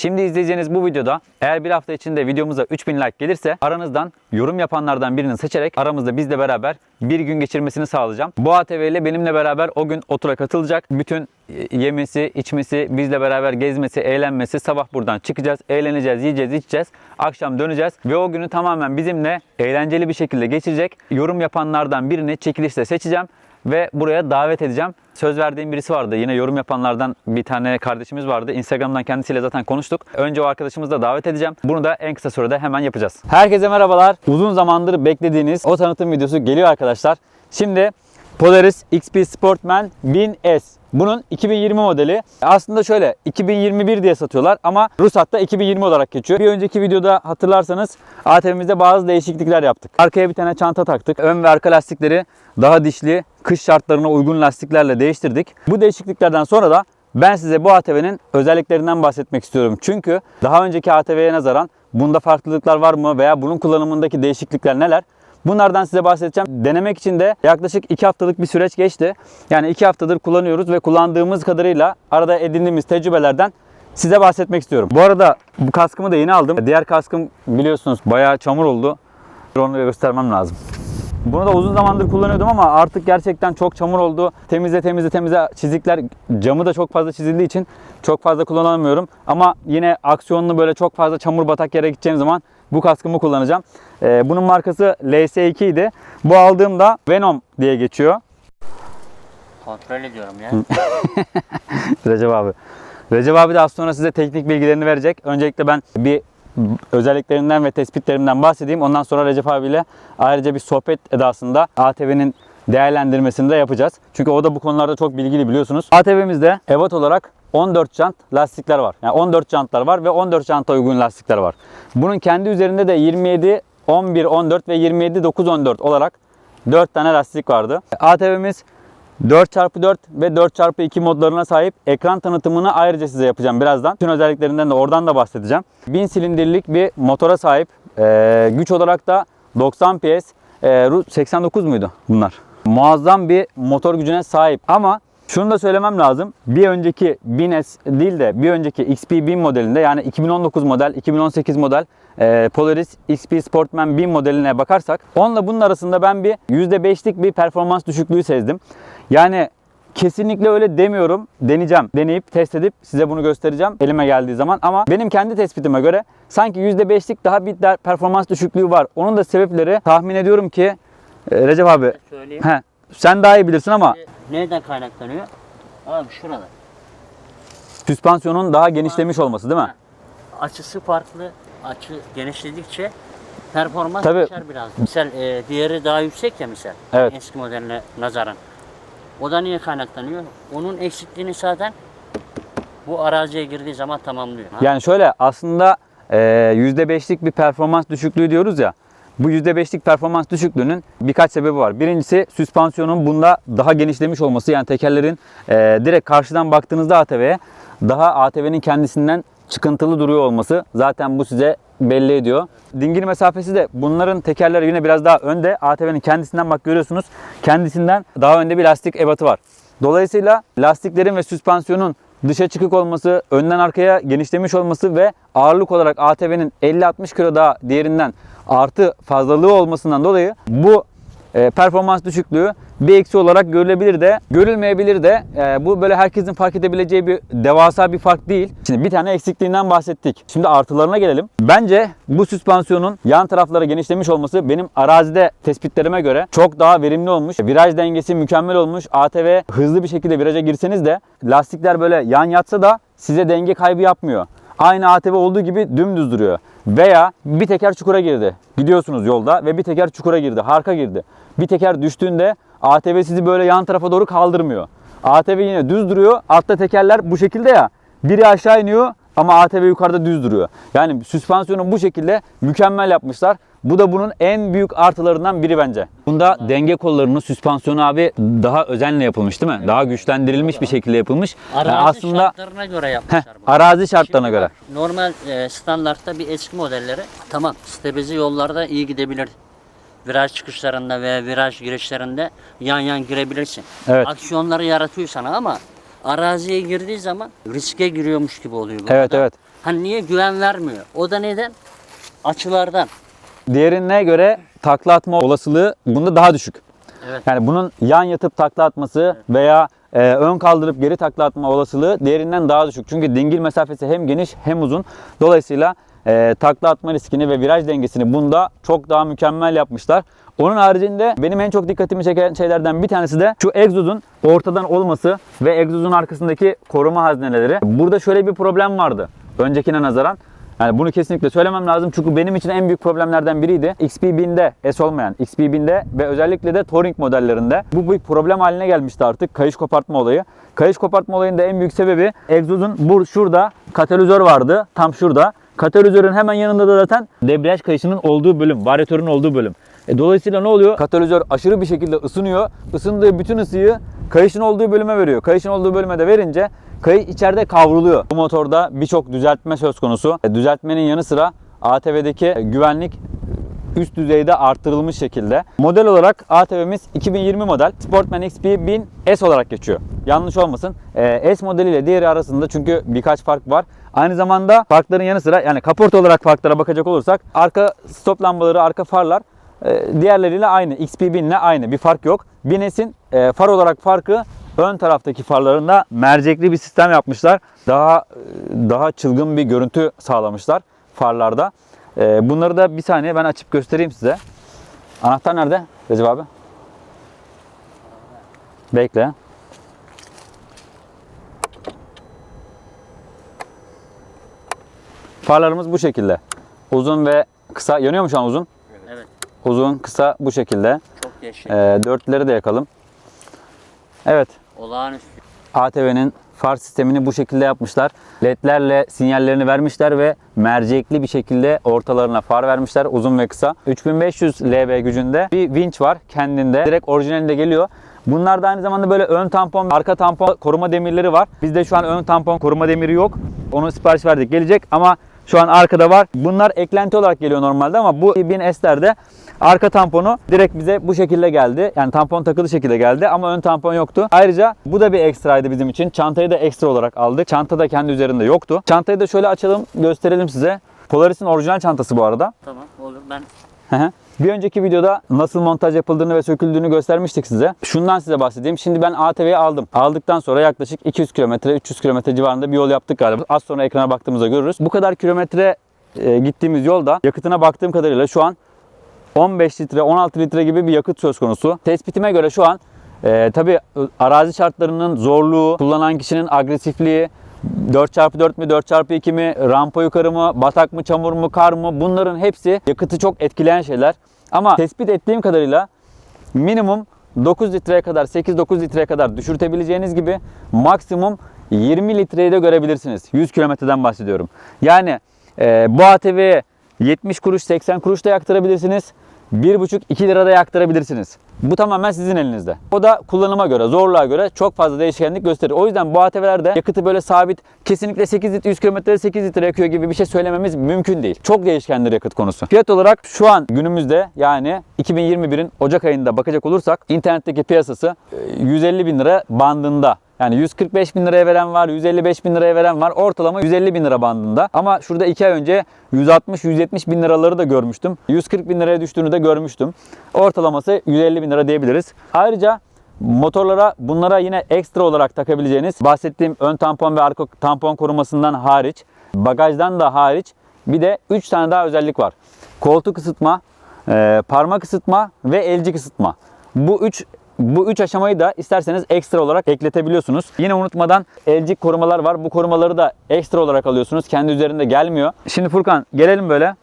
Şimdi izleyeceğiniz bu videoda eğer bir hafta içinde videomuza 3000 like gelirse aranızdan yorum yapanlardan birini seçerek aramızda bizle beraber bir gün geçirmesini sağlayacağım. Bu ATV ile benimle beraber o gün otura katılacak. Bütün e, yemesi, içmesi, bizle beraber gezmesi, eğlenmesi sabah buradan çıkacağız, eğleneceğiz, yiyeceğiz, içeceğiz. Akşam döneceğiz ve o günü tamamen bizimle eğlenceli bir şekilde geçirecek. Yorum yapanlardan birini çekilişle seçeceğim ve buraya davet edeceğim. Söz verdiğim birisi vardı. Yine yorum yapanlardan bir tane kardeşimiz vardı. Instagram'dan kendisiyle zaten konuştuk. Önce o arkadaşımızı da davet edeceğim. Bunu da en kısa sürede hemen yapacağız. Herkese merhabalar. Uzun zamandır beklediğiniz o tanıtım videosu geliyor arkadaşlar. Şimdi Polaris XP Sportman 1000S. Bunun 2020 modeli. Aslında şöyle 2021 diye satıyorlar ama ruhsatta 2020 olarak geçiyor. Bir önceki videoda hatırlarsanız ATV'mizde bazı değişiklikler yaptık. Arkaya bir tane çanta taktık. Ön ve arka lastikleri daha dişli, kış şartlarına uygun lastiklerle değiştirdik. Bu değişikliklerden sonra da ben size bu ATV'nin özelliklerinden bahsetmek istiyorum. Çünkü daha önceki ATV'ye nazaran bunda farklılıklar var mı veya bunun kullanımındaki değişiklikler neler? Bunlardan size bahsedeceğim. Denemek için de yaklaşık 2 haftalık bir süreç geçti. Yani 2 haftadır kullanıyoruz ve kullandığımız kadarıyla arada edindiğimiz tecrübelerden size bahsetmek istiyorum. Bu arada bu kaskımı da yeni aldım. Diğer kaskım biliyorsunuz bayağı çamur oldu. Da göstermem lazım. Bunu da uzun zamandır kullanıyordum ama artık gerçekten çok çamur oldu. Temizle temizle temizle çizikler camı da çok fazla çizildiği için çok fazla kullanamıyorum. Ama yine aksiyonlu böyle çok fazla çamur batak yere gideceğim zaman bu kaskımı kullanacağım. Ee, bunun markası LS2 idi. Bu aldığımda Venom diye geçiyor. Kontrol ediyorum ya. Recep abi. Recep abi de az sonra size teknik bilgilerini verecek. Öncelikle ben bir özelliklerinden ve tespitlerimden bahsedeyim. Ondan sonra Recep abiyle ayrıca bir sohbet edasında ATV'nin değerlendirmesini de yapacağız. Çünkü o da bu konularda çok bilgili biliyorsunuz. ATV'mizde evat olarak 14 jant lastikler var. Yani 14 jantlar var ve 14 janta uygun lastikler var. Bunun kendi üzerinde de 27, 11, 14 ve 27, 9, 14 olarak 4 tane lastik vardı. ATV'miz 4x4 ve 4x2 modlarına sahip ekran tanıtımını ayrıca size yapacağım birazdan. Bütün özelliklerinden de oradan da bahsedeceğim. 1000 silindirlik bir motora sahip. Ee, güç olarak da 90 PS. Ee, Ru- 89 muydu bunlar? Muazzam bir motor gücüne sahip ama şunu da söylemem lazım. Bir önceki 1000S değil de bir önceki XP1000 modelinde yani 2019 model, 2018 model e, Polaris XP Sportman 1000 modeline bakarsak onunla bunun arasında ben bir %5'lik bir performans düşüklüğü sezdim. Yani kesinlikle öyle demiyorum. Deneyeceğim. Deneyip test edip size bunu göstereceğim elime geldiği zaman. Ama benim kendi tespitime göre sanki %5'lik daha bir performans düşüklüğü var. Onun da sebepleri tahmin ediyorum ki e, Recep abi Söyleyeyim. he, sen daha iyi bilirsin ama Nereden kaynaklanıyor? Abi şurada. süspansiyonun daha genişlemiş olması değil mi? Açısı farklı. Açı genişledikçe performans Tabii. düşer biraz. Misal e, diğeri daha yüksek ya misal. Evet. Eski modeline nazaran. O da niye kaynaklanıyor? Onun eksikliğini zaten bu araziye girdiği zaman tamamlıyor. Ha? Yani şöyle aslında e, %5'lik bir performans düşüklüğü diyoruz ya. Bu %5'lik performans düşüklüğünün birkaç sebebi var. Birincisi süspansiyonun bunda daha genişlemiş olması. Yani tekerlerin e, direkt karşıdan baktığınızda ATV'ye daha ATV'nin kendisinden çıkıntılı duruyor olması. Zaten bu size belli ediyor. Dingil mesafesi de bunların tekerleri yine biraz daha önde. ATV'nin kendisinden bak görüyorsunuz. Kendisinden daha önde bir lastik ebatı var. Dolayısıyla lastiklerin ve süspansiyonun dışa çıkık olması, önden arkaya genişlemiş olması ve ağırlık olarak ATV'nin 50-60 kilo daha diğerinden artı fazlalığı olmasından dolayı bu e, performans düşüklüğü bir eksi olarak görülebilir de görülmeyebilir de e, bu böyle herkesin fark edebileceği bir devasa bir fark değil. Şimdi bir tane eksikliğinden bahsettik. Şimdi artılarına gelelim. Bence bu süspansiyonun yan taraflara genişlemiş olması benim arazide tespitlerime göre çok daha verimli olmuş. Viraj dengesi mükemmel olmuş. ATV hızlı bir şekilde viraja girseniz de lastikler böyle yan yatsa da size denge kaybı yapmıyor. Aynı ATV olduğu gibi dümdüz duruyor. Veya bir teker çukura girdi. Gidiyorsunuz yolda ve bir teker çukura girdi. Harka girdi. Bir teker düştüğünde ATV sizi böyle yan tarafa doğru kaldırmıyor. ATV yine düz duruyor. Altta tekerler bu şekilde ya. Biri aşağı iniyor ama ATV yukarıda düz duruyor. Yani süspansiyonu bu şekilde mükemmel yapmışlar. Bu da bunun en büyük artılarından biri bence. Bunda denge kollarının süspansiyonu abi daha özenle yapılmış değil mi? Daha güçlendirilmiş bir şekilde yapılmış. Yani Arazi aslında şartlarına göre heh, yapmışlar bunu. arazi şartlarına Şimdi göre. Normal e, standartta bir eski modelleri tamam stabilize yollarda iyi gidebilir. Viraj çıkışlarında veya viraj girişlerinde yan yan girebilirsin. Evet. Aksiyonları yaratıyor sana ama araziye girdiği zaman riske giriyormuş gibi oluyor. bu. Evet da evet. Hani niye güven vermiyor? O da neden? Açılardan. Diğerine göre takla atma olasılığı bunda daha düşük. Evet. Yani bunun yan yatıp takla atması veya e, ön kaldırıp geri takla atma olasılığı diğerinden daha düşük. Çünkü dingil mesafesi hem geniş hem uzun. Dolayısıyla e, takla atma riskini ve viraj dengesini bunda çok daha mükemmel yapmışlar. Onun haricinde benim en çok dikkatimi çeken şeylerden bir tanesi de şu egzozun ortadan olması ve egzozun arkasındaki koruma hazneleri. Burada şöyle bir problem vardı öncekine nazaran. Yani bunu kesinlikle söylemem lazım çünkü benim için en büyük problemlerden biriydi. XP1000'de S olmayan, XP1000'de ve özellikle de Touring modellerinde bu bir problem haline gelmişti artık kayış kopartma olayı. Kayış kopartma olayının da en büyük sebebi egzozun bu şurada katalizör vardı tam şurada. Katalizörün hemen yanında da zaten debriyaj kayışının olduğu bölüm, varyatörün olduğu bölüm. E, dolayısıyla ne oluyor? Katalizör aşırı bir şekilde ısınıyor. Isındığı bütün ısıyı kayışın olduğu bölüme veriyor. Kayışın olduğu bölüme de verince kayış içeride kavruluyor. Bu motorda birçok düzeltme söz konusu. E, düzeltmenin yanı sıra ATV'deki güvenlik üst düzeyde arttırılmış şekilde. Model olarak ATV'miz 2020 model Sportman XP 1000 S olarak geçiyor. Yanlış olmasın. Ee, S modeliyle diğeri arasında çünkü birkaç fark var. Aynı zamanda farkların yanı sıra yani kaporta olarak farklara bakacak olursak arka stop lambaları, arka farlar e, diğerleriyle aynı. XP 1000 ile aynı. Bir fark yok. 1000S'in e, far olarak farkı ön taraftaki farlarında mercekli bir sistem yapmışlar. Daha daha çılgın bir görüntü sağlamışlar farlarda. Ee, bunları da bir saniye ben açıp göstereyim size. Anahtar nerede Recep abi? Bekle. Farlarımız bu şekilde. Uzun ve kısa. Yanıyor mu şu an uzun? Evet. Uzun, kısa bu şekilde. Çok yeşil. Ee, dörtleri de yakalım. Evet. Olağanüstü. ATV'nin far sistemini bu şekilde yapmışlar. LED'lerle sinyallerini vermişler ve mercekli bir şekilde ortalarına far vermişler uzun ve kısa. 3500 lb gücünde bir vinç var kendinde. Direkt orijinalinde geliyor. Bunlarda aynı zamanda böyle ön tampon, arka tampon koruma demirleri var. Bizde şu an ön tampon koruma demiri yok. Onu sipariş verdik gelecek ama şu an arkada var. Bunlar eklenti olarak geliyor normalde ama bu 1000S'lerde arka tamponu direkt bize bu şekilde geldi. Yani tampon takılı şekilde geldi ama ön tampon yoktu. Ayrıca bu da bir ekstraydı bizim için. Çantayı da ekstra olarak aldık. Çanta da kendi üzerinde yoktu. Çantayı da şöyle açalım gösterelim size. Polaris'in orijinal çantası bu arada. Tamam olur. Ben. Bir önceki videoda nasıl montaj yapıldığını ve söküldüğünü göstermiştik size. Şundan size bahsedeyim. Şimdi ben ATV'yi aldım. Aldıktan sonra yaklaşık 200 kilometre, 300 kilometre civarında bir yol yaptık galiba. Az sonra ekrana baktığımızda görürüz. Bu kadar kilometre e, gittiğimiz yolda yakıtına baktığım kadarıyla şu an 15 litre, 16 litre gibi bir yakıt söz konusu. Tespitime göre şu an e, tabi arazi şartlarının zorluğu, kullanan kişinin agresifliği, 4x4 mü 4x2 mi, rampa yukarı mı, batak mı, çamur mu, kar mı bunların hepsi yakıtı çok etkileyen şeyler. Ama tespit ettiğim kadarıyla minimum 9 litreye kadar 8-9 litreye kadar düşürtebileceğiniz gibi maksimum 20 litreyi de görebilirsiniz. 100 kilometreden bahsediyorum. Yani e, bu ATV'ye 70 kuruş 80 kuruş da yaktırabilirsiniz. 1,5-2 lira da yaktırabilirsiniz. Bu tamamen sizin elinizde. O da kullanıma göre, zorluğa göre çok fazla değişkenlik gösterir. O yüzden bu ATV'lerde yakıtı böyle sabit, kesinlikle 8 litre, 100 kilometrede 8 litre yakıyor gibi bir şey söylememiz mümkün değil. Çok değişkendir yakıt konusu. Fiyat olarak şu an günümüzde yani 2021'in Ocak ayında bakacak olursak internetteki piyasası e, 150 bin lira bandında. Yani 145 bin liraya veren var, 155 bin liraya veren var. Ortalama 150 bin lira bandında. Ama şurada 2 ay önce 160-170 bin liraları da görmüştüm. 140 bin liraya düştüğünü de görmüştüm. Ortalaması 150 bin lira diyebiliriz. Ayrıca motorlara bunlara yine ekstra olarak takabileceğiniz bahsettiğim ön tampon ve arka tampon korumasından hariç, bagajdan da hariç bir de 3 tane daha özellik var. Koltuk ısıtma, parmak ısıtma ve elcik ısıtma. Bu üç bu üç aşamayı da isterseniz ekstra olarak ekletebiliyorsunuz. Yine unutmadan elcik korumalar var. Bu korumaları da ekstra olarak alıyorsunuz. Kendi üzerinde gelmiyor. Şimdi Furkan gelelim böyle.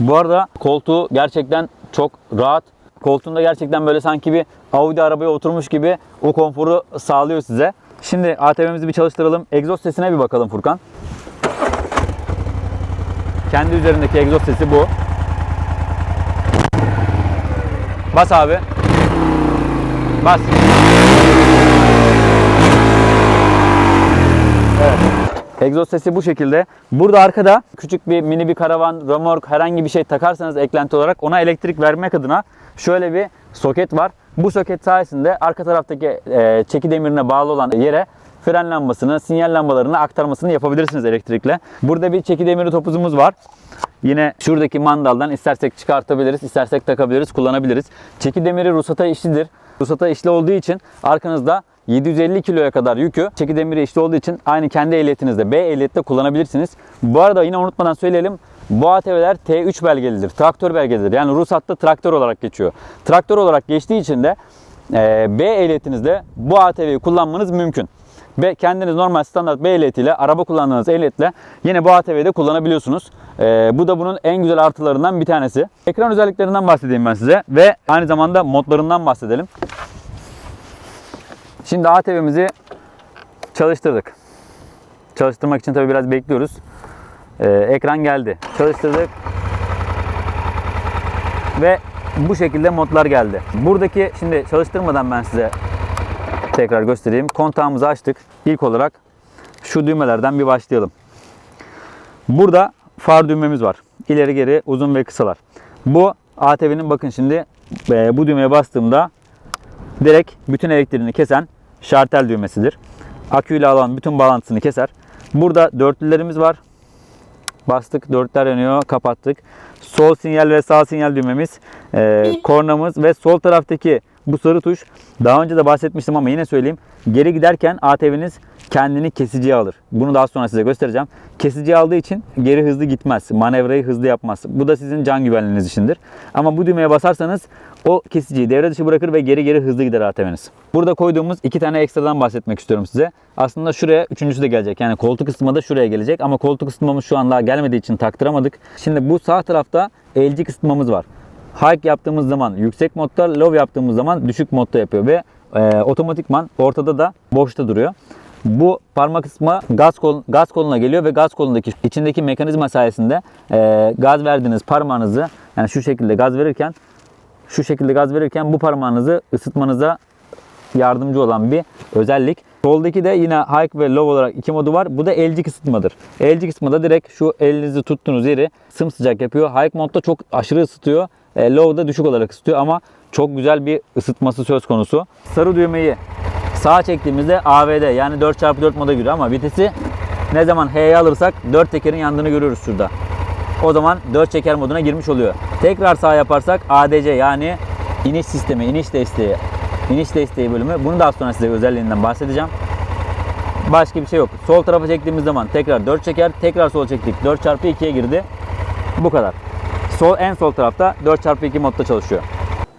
Bu arada koltuğu gerçekten çok rahat. Koltuğunda gerçekten böyle sanki bir Audi arabaya oturmuş gibi o konforu sağlıyor size. Şimdi ATV'mizi bir çalıştıralım. Egzoz sesine bir bakalım Furkan. Kendi üzerindeki egzoz sesi bu. Bas abi. Bas. Evet. Egzoz sesi bu şekilde. Burada arkada küçük bir mini bir karavan, römork herhangi bir şey takarsanız eklenti olarak ona elektrik vermek adına şöyle bir soket var. Bu soket sayesinde arka taraftaki e, çeki demirine bağlı olan yere fren lambasını, sinyal lambalarını aktarmasını yapabilirsiniz elektrikle. Burada bir çeki demiri topuzumuz var. Yine şuradaki mandaldan istersek çıkartabiliriz, istersek takabiliriz, kullanabiliriz. Çeki demiri ruhsata işlidir. Ruhsata işli olduğu için arkanızda 750 kiloya kadar yükü çeki demiri işli olduğu için aynı kendi ehliyetinizde B ehliyette kullanabilirsiniz. Bu arada yine unutmadan söyleyelim. Bu ATV'ler T3 belgelidir. Traktör belgelidir. Yani ruhsatta traktör olarak geçiyor. Traktör olarak geçtiği için de B ehliyetinizde bu ATV'yi kullanmanız mümkün. Ve kendiniz normal standart B ehliyetiyle, araba kullandığınız ehliyetle yine bu ATV'de kullanabiliyorsunuz. Ee, bu da bunun en güzel artılarından bir tanesi. Ekran özelliklerinden bahsedeyim ben size ve aynı zamanda modlarından bahsedelim. Şimdi ATV'mizi çalıştırdık. Çalıştırmak için tabii biraz bekliyoruz. Ee, ekran geldi. Çalıştırdık. Ve bu şekilde modlar geldi. Buradaki şimdi çalıştırmadan ben size tekrar göstereyim. Kontağımızı açtık. İlk olarak şu düğmelerden bir başlayalım. Burada far düğmemiz var. İleri geri uzun ve kısalar. Bu ATV'nin bakın şimdi e, bu düğmeye bastığımda direkt bütün elektriğini kesen şartel düğmesidir. Aküyle alan bütün bağlantısını keser. Burada dörtlülerimiz var. Bastık, dörtler yanıyor, kapattık. Sol sinyal ve sağ sinyal düğmemiz, e, kornamız ve sol taraftaki bu sarı tuş daha önce de bahsetmiştim ama yine söyleyeyim. Geri giderken ATV'niz kendini kesiciye alır. Bunu daha sonra size göstereceğim. Kesiciye aldığı için geri hızlı gitmez. Manevrayı hızlı yapmaz. Bu da sizin can güvenliğiniz içindir. Ama bu düğmeye basarsanız o kesiciyi devre dışı bırakır ve geri geri hızlı gider ATV'niz. Burada koyduğumuz iki tane ekstradan bahsetmek istiyorum size. Aslında şuraya üçüncüsü de gelecek. Yani koltuk ısıtma da şuraya gelecek. Ama koltuk ısıtmamız şu an daha gelmediği için taktıramadık. Şimdi bu sağ tarafta elcik ısıtmamız var. High yaptığımız zaman yüksek modda, low yaptığımız zaman düşük modda yapıyor ve e, otomatikman ortada da boşta duruyor. Bu parmak ısıtma gaz, kol, gaz koluna geliyor ve gaz kolundaki içindeki mekanizma sayesinde e, gaz verdiğiniz parmağınızı yani şu şekilde gaz verirken şu şekilde gaz verirken bu parmağınızı ısıtmanıza yardımcı olan bir özellik. Soldaki de yine high ve low olarak iki modu var. Bu da elcik ısıtmadır. Elcik ısıtmada direkt şu elinizi tuttuğunuz yeri sımsıcak yapıyor. High modda çok aşırı ısıtıyor. E, low'da düşük olarak ısıtıyor ama çok güzel bir ısıtması söz konusu. Sarı düğmeyi sağa çektiğimizde AVD yani 4x4 moda giriyor ama vitesi ne zaman H'ye alırsak 4 tekerin yandığını görüyoruz şurada. O zaman 4 çeker moduna girmiş oluyor. Tekrar sağ yaparsak ADC yani iniş sistemi, iniş desteği, iniş desteği bölümü. Bunu daha sonra size özelliğinden bahsedeceğim. Başka bir şey yok. Sol tarafa çektiğimiz zaman tekrar 4 çeker, tekrar sol çektik. 4x2'ye girdi. Bu kadar. Sol en sol tarafta 4x2 modda çalışıyor.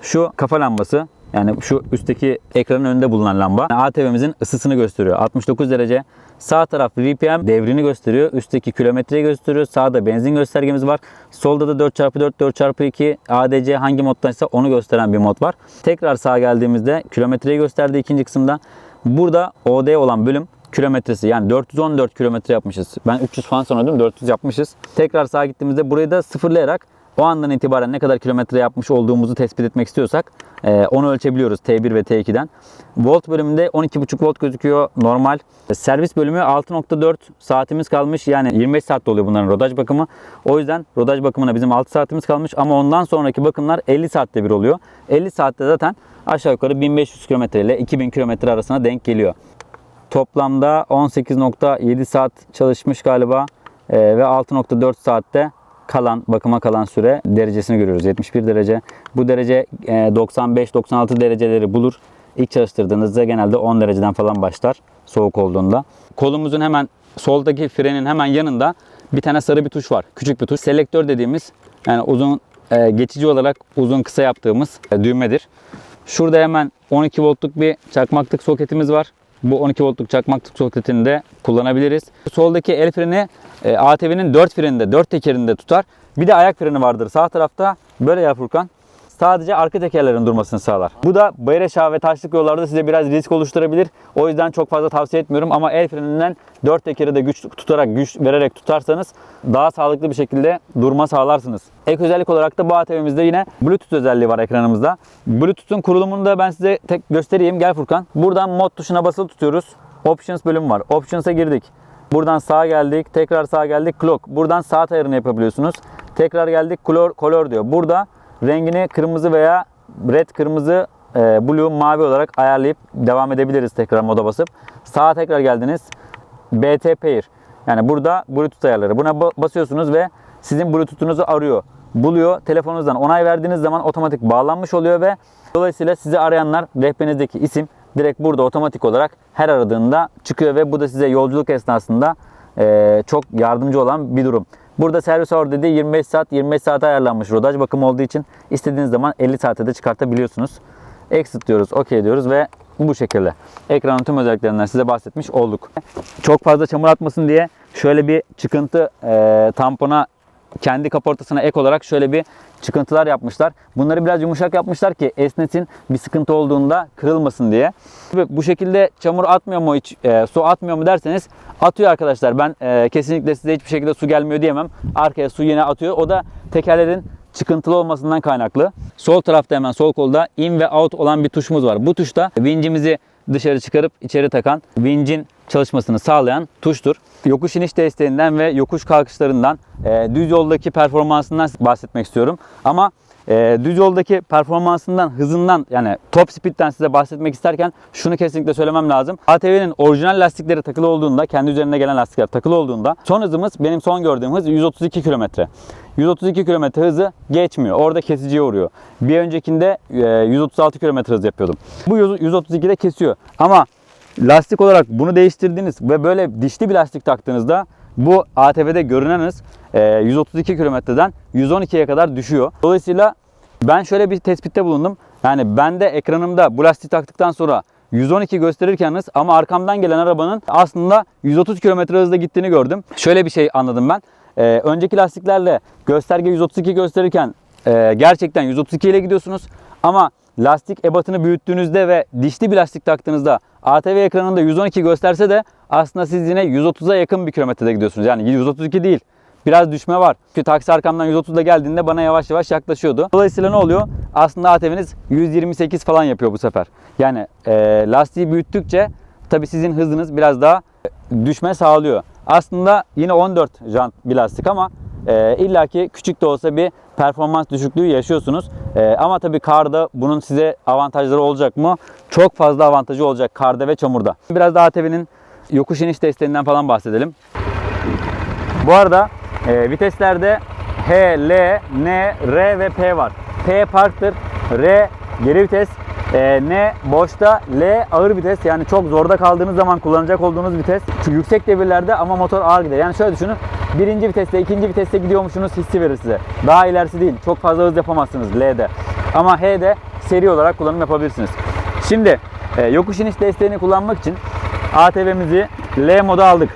Şu kafa lambası yani şu üstteki ekranın önünde bulunan lamba ATV'mizin ısısını gösteriyor. 69 derece. Sağ taraf RPM devrini gösteriyor. Üstteki kilometreyi gösteriyor. Sağda benzin göstergemiz var. Solda da 4x4, 4x2 ADC hangi moddaysa onu gösteren bir mod var. Tekrar sağa geldiğimizde kilometreyi gösterdi ikinci kısımda. Burada OD olan bölüm kilometresi yani 414 kilometre yapmışız. Ben 300 falan sanıyordum 400 yapmışız. Tekrar sağa gittiğimizde burayı da sıfırlayarak o andan itibaren ne kadar kilometre yapmış olduğumuzu tespit etmek istiyorsak e, onu ölçebiliyoruz T1 ve T2'den. Volt bölümünde 12,5 volt gözüküyor normal. Servis bölümü 6.4 saatimiz kalmış. Yani 25 saatte oluyor bunların rodaj bakımı. O yüzden rodaj bakımına bizim 6 saatimiz kalmış ama ondan sonraki bakımlar 50 saatte bir oluyor. 50 saatte zaten aşağı yukarı 1500 kilometre ile 2000 kilometre arasına denk geliyor. Toplamda 18.7 saat çalışmış galiba Ee, ve 6.4 saatte kalan bakıma kalan süre derecesini görüyoruz. 71 derece. Bu derece e, 95-96 dereceleri bulur. İlk çalıştırdığınızda genelde 10 dereceden falan başlar soğuk olduğunda. Kolumuzun hemen soldaki frenin hemen yanında bir tane sarı bir tuş var. Küçük bir tuş. Selektör dediğimiz yani uzun e, geçici olarak uzun kısa yaptığımız e, düğmedir. Şurada hemen 12 voltluk bir çakmaklık soketimiz var. Bu 12 voltluk çakmaklık soketini de kullanabiliriz. Soldaki el freni e, ATV'nin 4 freninde, 4 tekerinde tutar. Bir de ayak freni vardır sağ tarafta. Böyle Furkan. Sadece arka tekerlerin durmasını sağlar. Bu da bayır aşağı ve taşlık yollarda size biraz risk oluşturabilir. O yüzden çok fazla tavsiye etmiyorum ama el freninden 4 tekeri de güç tutarak, güç vererek tutarsanız daha sağlıklı bir şekilde durma sağlarsınız. Ek özellik olarak da bu ATV'mizde yine Bluetooth özelliği var ekranımızda. Bluetooth'un kurulumunu da ben size tek göstereyim. Gel Furkan. Buradan mod tuşuna basılı tutuyoruz. Options bölümü var. Options'a girdik. Buradan sağa geldik. Tekrar sağa geldik. Clock. Buradan saat ayarını yapabiliyorsunuz. Tekrar geldik. Color, color diyor. Burada rengini kırmızı veya red kırmızı e, Blue mavi olarak ayarlayıp devam edebiliriz tekrar moda basıp. Sağa tekrar geldiniz. BT Pair. Yani burada Bluetooth ayarları. Buna ba- basıyorsunuz ve sizin Bluetooth'unuzu arıyor. Buluyor. Telefonunuzdan onay verdiğiniz zaman otomatik bağlanmış oluyor ve dolayısıyla sizi arayanlar rehberinizdeki isim direkt burada otomatik olarak her aradığında çıkıyor ve bu da size yolculuk esnasında e, çok yardımcı olan bir durum. Burada servis hour dediği 25 saat 25 saate ayarlanmış rodaj bakım olduğu için istediğiniz zaman 50 saate de çıkartabiliyorsunuz. Exit diyoruz, OK diyoruz ve bu şekilde. Ekranın tüm özelliklerinden size bahsetmiş olduk. Çok fazla çamur atmasın diye şöyle bir çıkıntı e, tampona kendi kaportasına ek olarak şöyle bir çıkıntılar yapmışlar. Bunları biraz yumuşak yapmışlar ki esnesin bir sıkıntı olduğunda kırılmasın diye. Bu şekilde çamur atmıyor mu hiç e, su atmıyor mu derseniz atıyor arkadaşlar. Ben e, kesinlikle size hiçbir şekilde su gelmiyor diyemem. Arkaya su yine atıyor. O da tekerlerin çıkıntılı olmasından kaynaklı. Sol tarafta hemen sol kolda in ve out olan bir tuşumuz var. Bu tuşta vincimizi dışarı çıkarıp içeri takan vincin çalışmasını sağlayan tuştur. Yokuş iniş desteğinden ve yokuş kalkışlarından düz yoldaki performansından bahsetmek istiyorum. Ama e, düz yoldaki performansından, hızından yani top speed'den size bahsetmek isterken şunu kesinlikle söylemem lazım. ATV'nin orijinal lastikleri takılı olduğunda, kendi üzerine gelen lastikler takılı olduğunda son hızımız benim son gördüğüm hız 132 km. 132 km hızı geçmiyor. Orada kesiciye uğruyor. Bir öncekinde e, 136 km hız yapıyordum. Bu 132'de kesiyor. Ama lastik olarak bunu değiştirdiğiniz ve böyle dişli bir lastik taktığınızda bu ATV'de görünen hız e, 132 kilometreden 112'ye kadar düşüyor. Dolayısıyla ben şöyle bir tespitte bulundum. Yani ben de ekranımda bu lastiği taktıktan sonra 112 gösterirken hız ama arkamdan gelen arabanın aslında 130 km hızla gittiğini gördüm. Şöyle bir şey anladım ben. E, önceki lastiklerle gösterge 132 gösterirken e, gerçekten 132 ile gidiyorsunuz. Ama lastik ebatını büyüttüğünüzde ve dişli bir lastik taktığınızda ATV ekranında 112 gösterse de aslında siz yine 130'a yakın bir kilometrede gidiyorsunuz. Yani 132 değil. Biraz düşme var. Çünkü taksi arkamdan 130'da geldiğinde bana yavaş yavaş yaklaşıyordu. Dolayısıyla ne oluyor? Aslında ATV'niz 128 falan yapıyor bu sefer. Yani e, lastiği büyüttükçe tabii sizin hızınız biraz daha düşme sağlıyor. Aslında yine 14 jant bir lastik ama e, illaki küçük de olsa bir performans düşüklüğü yaşıyorsunuz. E, ama tabii karda bunun size avantajları olacak mı? Çok fazla avantajı olacak karda ve çamurda. Biraz da ATV'nin yokuş iniş desteğinden falan bahsedelim. Bu arada e, viteslerde H, L, N, R ve P var. P parktır, R geri vites, e, N boşta, L ağır vites. Yani çok zorda kaldığınız zaman kullanacak olduğunuz vites. Çünkü yüksek devirlerde ama motor ağır gider. Yani şöyle düşünün. Birinci viteste, ikinci viteste gidiyormuşsunuz hissi verir size. Daha ilerisi değil. Çok fazla hız yapamazsınız L'de. Ama H'de seri olarak kullanım yapabilirsiniz. Şimdi e, yokuş iniş desteğini kullanmak için ATV'mizi L moda aldık.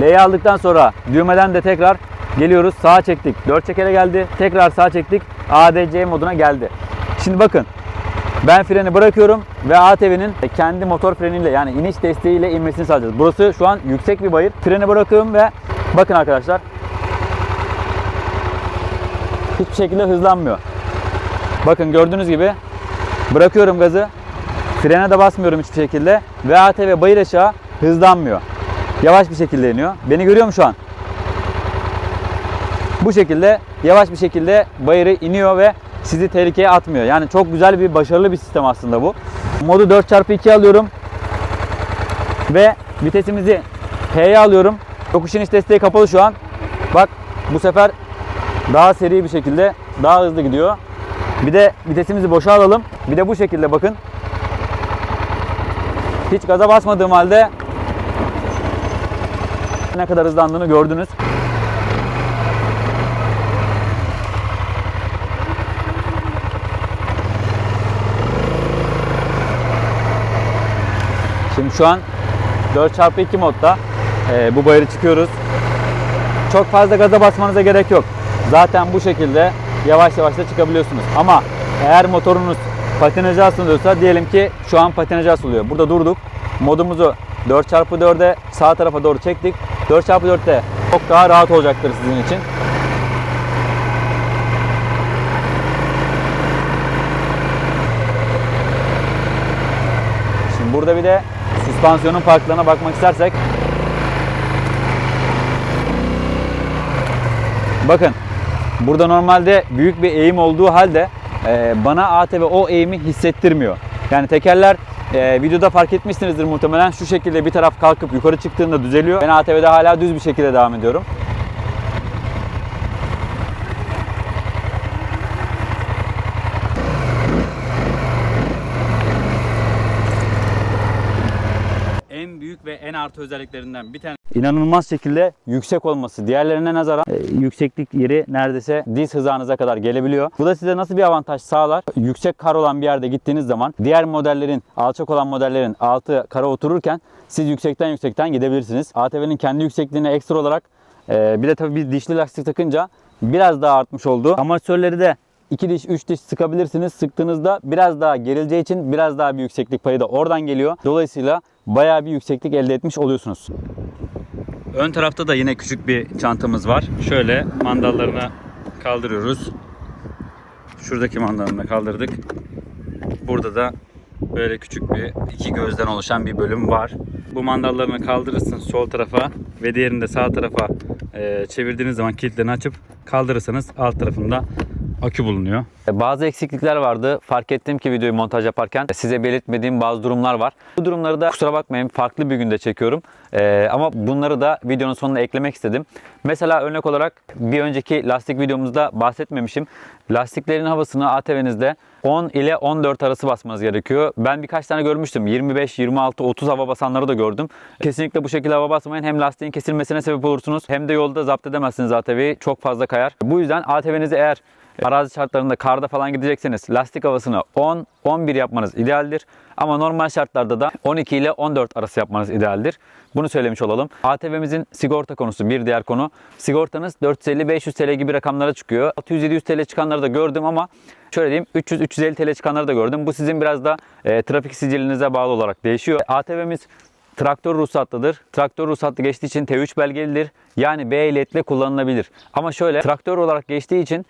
L'yi aldıktan sonra düğmeden de tekrar geliyoruz. Sağa çektik. 4 çekere geldi. Tekrar sağa çektik. ADC moduna geldi. Şimdi bakın. Ben freni bırakıyorum ve ATV'nin kendi motor freniyle yani iniş desteğiyle inmesini sağlayacağız. Burası şu an yüksek bir bayır. Freni bırakıyorum ve bakın arkadaşlar. Hiçbir şekilde hızlanmıyor. Bakın gördüğünüz gibi bırakıyorum gazı. Frene de basmıyorum hiçbir şekilde ve ATV bayır aşağı hızlanmıyor. Yavaş bir şekilde iniyor. Beni görüyor mu şu an? Bu şekilde yavaş bir şekilde bayırı iniyor ve sizi tehlikeye atmıyor. Yani çok güzel bir başarılı bir sistem aslında bu. Modu 4x2 alıyorum. Ve vitesimizi P'ye alıyorum. Yokuş iniş desteği kapalı şu an. Bak bu sefer daha seri bir şekilde daha hızlı gidiyor. Bir de vitesimizi boşa alalım. Bir de bu şekilde bakın. Hiç gaza basmadığım halde ne kadar hızlandığını gördünüz. Şimdi şu an 4x2 modda e, bu bayırı çıkıyoruz. Çok fazla gaza basmanıza gerek yok. Zaten bu şekilde yavaş yavaş da çıkabiliyorsunuz. Ama eğer motorunuz patinaja asılıyorsa diyelim ki şu an patinaja asılıyor. Burada durduk. Modumuzu 4x4'e sağ tarafa doğru çektik. 4x4'te çok daha rahat olacaktır sizin için. Şimdi burada bir de süspansiyonun farklarına bakmak istersek Bakın burada normalde büyük bir eğim olduğu halde e, bana ATV o eğimi hissettirmiyor. Yani tekerler e, videoda fark etmişsinizdir muhtemelen şu şekilde bir taraf kalkıp yukarı çıktığında düzeliyor. Ben ATV'de hala düz bir şekilde devam ediyorum. en büyük ve en artı özelliklerinden bir tane. İnanılmaz şekilde yüksek olması. Diğerlerine nazaran e, yükseklik yeri neredeyse diz hizanıza kadar gelebiliyor. Bu da size nasıl bir avantaj sağlar? Yüksek kar olan bir yerde gittiğiniz zaman diğer modellerin, alçak olan modellerin altı kara otururken siz yüksekten yüksekten gidebilirsiniz. ATV'nin kendi yüksekliğine ekstra olarak e, bir de tabii bir dişli lastik takınca biraz daha artmış oldu. Amortisörleri de 2 diş 3 diş sıkabilirsiniz. Sıktığınızda biraz daha gerileceği için biraz daha bir yükseklik payı da oradan geliyor. Dolayısıyla bayağı bir yükseklik elde etmiş oluyorsunuz. Ön tarafta da yine küçük bir çantamız var. Şöyle mandallarını kaldırıyoruz. Şuradaki mandalını kaldırdık. Burada da böyle küçük bir iki gözden oluşan bir bölüm var. Bu mandallarını kaldırırsın sol tarafa ve diğerini de sağ tarafa e, çevirdiğiniz zaman kilitlerini açıp kaldırırsanız alt tarafında akü bulunuyor. Bazı eksiklikler vardı. Fark ettim ki videoyu montaj yaparken size belirtmediğim bazı durumlar var. Bu durumları da kusura bakmayın farklı bir günde çekiyorum. Ee, ama bunları da videonun sonuna eklemek istedim. Mesela örnek olarak bir önceki lastik videomuzda bahsetmemişim. Lastiklerin havasını ATV'nizde 10 ile 14 arası basmanız gerekiyor. Ben birkaç tane görmüştüm. 25, 26, 30 hava basanları da gördüm. Kesinlikle bu şekilde hava basmayın. Hem lastiğin kesilmesine sebep olursunuz hem de yolda zapt edemezsiniz ATV'yi. Çok fazla kayar. Bu yüzden ATV'nizi eğer Arazi şartlarında karda falan gidecekseniz lastik havasını 10-11 yapmanız idealdir. Ama normal şartlarda da 12 ile 14 arası yapmanız idealdir. Bunu söylemiş olalım. ATV'mizin sigorta konusu bir diğer konu. Sigortanız 450-500 TL gibi rakamlara çıkıyor. 600-700 TL çıkanları da gördüm ama şöyle diyeyim 300-350 TL çıkanları da gördüm. Bu sizin biraz da e, trafik sicilinize bağlı olarak değişiyor. ATV'miz Traktör ruhsatlıdır. Traktör ruhsatlı geçtiği için T3 belgelidir. Yani B ehliyetle kullanılabilir. Ama şöyle traktör olarak geçtiği için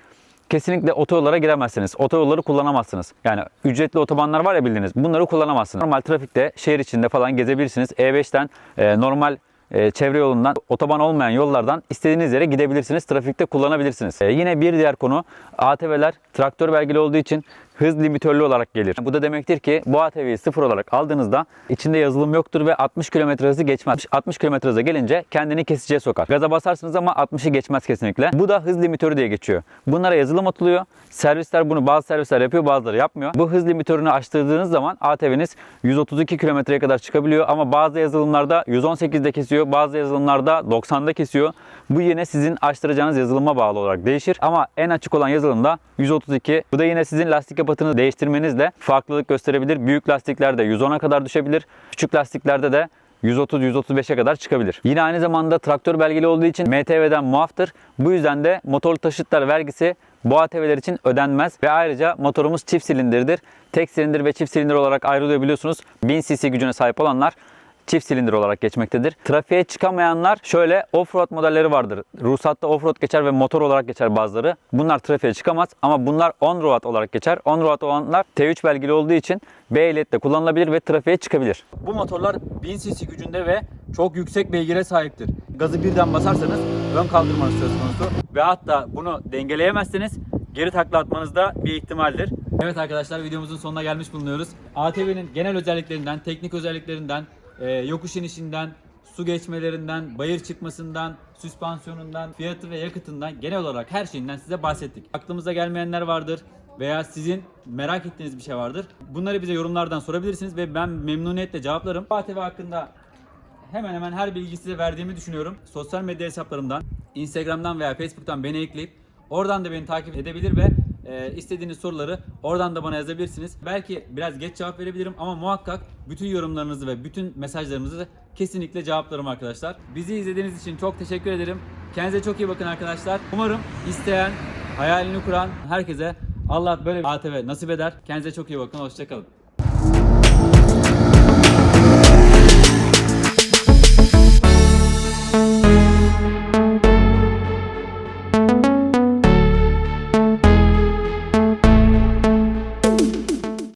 kesinlikle otoyollara giremezsiniz. Otoyolları kullanamazsınız. Yani ücretli otobanlar var ya bildiğiniz. Bunları kullanamazsınız. Normal trafikte şehir içinde falan gezebilirsiniz. E5'ten e, normal e, çevre yolundan, otoban olmayan yollardan istediğiniz yere gidebilirsiniz. Trafikte kullanabilirsiniz. E, yine bir diğer konu ATV'ler traktör belgeli olduğu için hız limitörlü olarak gelir. Bu da demektir ki bu ATV'yi sıfır olarak aldığınızda içinde yazılım yoktur ve 60 km hızı geçmez. 60 km hıza gelince kendini kesiciye sokar. Gaza basarsınız ama 60'ı geçmez kesinlikle. Bu da hız limitörü diye geçiyor. Bunlara yazılım atılıyor. Servisler bunu bazı servisler yapıyor bazıları yapmıyor. Bu hız limitörünü açtırdığınız zaman ATV'niz 132 kilometreye kadar çıkabiliyor ama bazı yazılımlarda 118'de kesiyor. Bazı yazılımlarda 90'da kesiyor. Bu yine sizin açtıracağınız yazılıma bağlı olarak değişir. Ama en açık olan yazılımda 132. Bu da yine sizin lastik yapatını değiştirmenizle farklılık gösterebilir. Büyük lastiklerde 110'a kadar düşebilir. Küçük lastiklerde de 130-135'e kadar çıkabilir. Yine aynı zamanda traktör belgeli olduğu için MTV'den muaftır. Bu yüzden de motorlu taşıtlar vergisi bu ATV'ler için ödenmez ve ayrıca motorumuz çift silindirdir. Tek silindir ve çift silindir olarak ayrılıyor biliyorsunuz. 1000 cc gücüne sahip olanlar çift silindir olarak geçmektedir. Trafiğe çıkamayanlar şöyle offroad modelleri vardır. Ruhsatta offroad geçer ve motor olarak geçer bazıları. Bunlar trafiğe çıkamaz ama bunlar on-road olarak geçer. On-road olanlar T3 belgeli olduğu için B ehliyetle kullanılabilir ve trafiğe çıkabilir. Bu motorlar 1000 cc gücünde ve çok yüksek beygire sahiptir. Gazı birden basarsanız ön kaldırmanız söz konusu ve hatta bunu dengeleyemezseniz geri takla atmanızda bir ihtimaldir. Evet arkadaşlar videomuzun sonuna gelmiş bulunuyoruz. ATV'nin genel özelliklerinden, teknik özelliklerinden, e, yokuş inişinden, su geçmelerinden, bayır çıkmasından, süspansiyonundan, fiyatı ve yakıtından genel olarak her şeyinden size bahsettik. Aklımıza gelmeyenler vardır veya sizin merak ettiğiniz bir şey vardır. Bunları bize yorumlardan sorabilirsiniz ve ben memnuniyetle cevaplarım. ATV hakkında hemen hemen her bilgiyi size verdiğimi düşünüyorum. Sosyal medya hesaplarımdan, Instagram'dan veya Facebook'tan beni ekleyip oradan da beni takip edebilir ve e, istediğiniz soruları oradan da bana yazabilirsiniz. Belki biraz geç cevap verebilirim ama muhakkak bütün yorumlarınızı ve bütün mesajlarınızı kesinlikle cevaplarım arkadaşlar. Bizi izlediğiniz için çok teşekkür ederim. Kendinize çok iyi bakın arkadaşlar. Umarım isteyen, hayalini kuran herkese Allah böyle bir ATV nasip eder. Kendinize çok iyi bakın. Hoşçakalın.